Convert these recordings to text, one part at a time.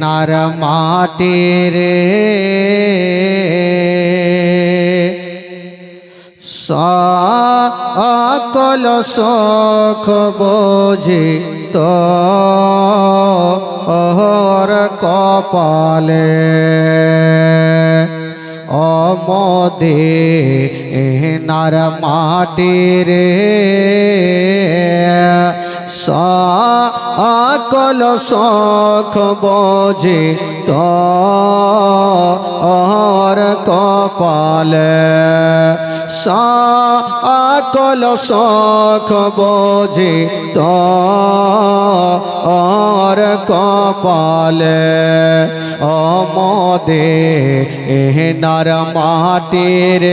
নার মাটির সকল শোক বোঝে তো ওর কপালে অমদে নার মাটির সকল শোক বোঝে তো। ওর কপালে সকল শোক বোঝে তো। ওর কপালে, অমদে নার মাটির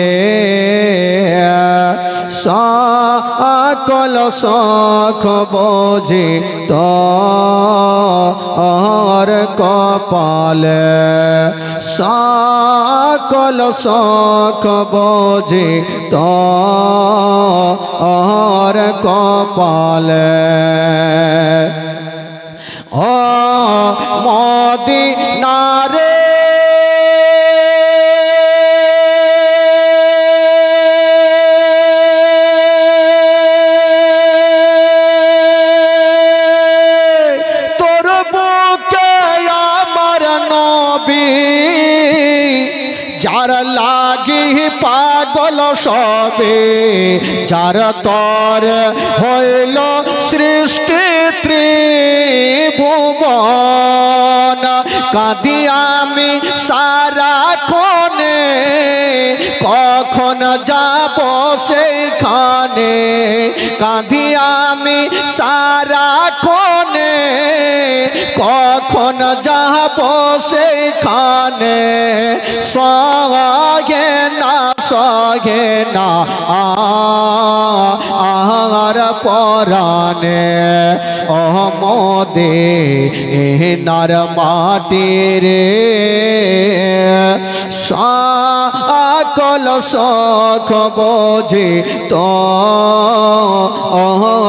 সকল শোক বোঝে তো ওর কপালে। সকল শোক বোঝে তো ওর কপালে। নবী যার লাগি পাগল সবে, যার তর হইল সৃষ্টি ত্রিভুবন। কাঁদি আমি সারা খনে কখন যাব সেইখানে কাঁদি আমি সারা খনে সেইখানে সগে না সগে না আর পরানে অমদে নার মাটির সকল শখ বোঝে তো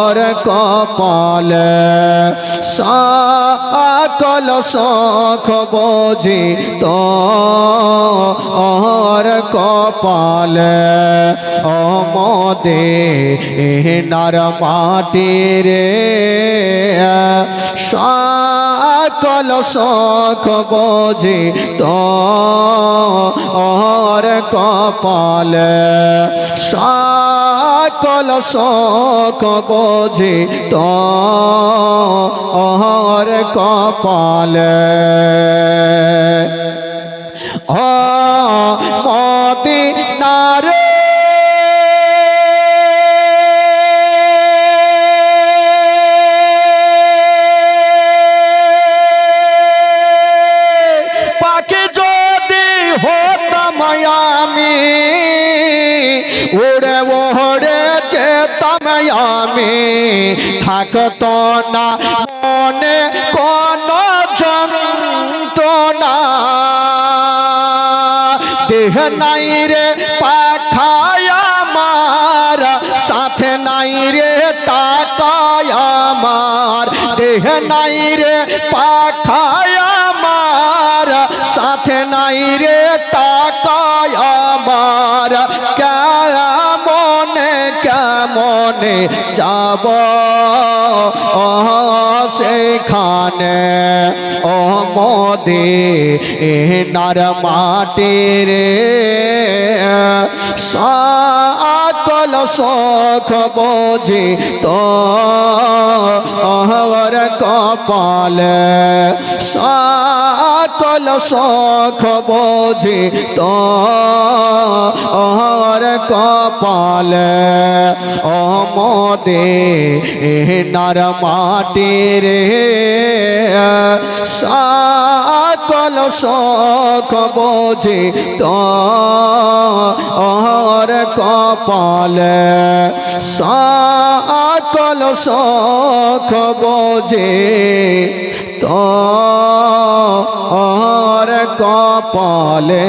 ওর কপালে। সকল শখ বোঝে তো ওর কপালে। অমদে নার মাটির সকল শখ বোঝে তো ওর কপালে সকল শখ বোঝে তো ওর কপালে। ও মদিনারে পাখি যদি হতাম আমি উড়ে ওড়ে যেতাম আমি থাকতো না মনে কোন যন্ত্রণা দেহ নাই রে পাখায় আমার সাথে নাই রে টাকায় আমার দেহ নাই রে পাখায় আমার সাথে নাই রে টাকায় আমার কেমনে কেমনে যাব সেখানে। ও মোদে নার মাটির সকল শোক বোঝে তো অহর কপালে। সকল শোক বোঝে তো অহর কপালে। অমদে নার মাটির সকল শোক বোঝে তো অহর কপালে সকল শোক বোঝে তো অহর কপালে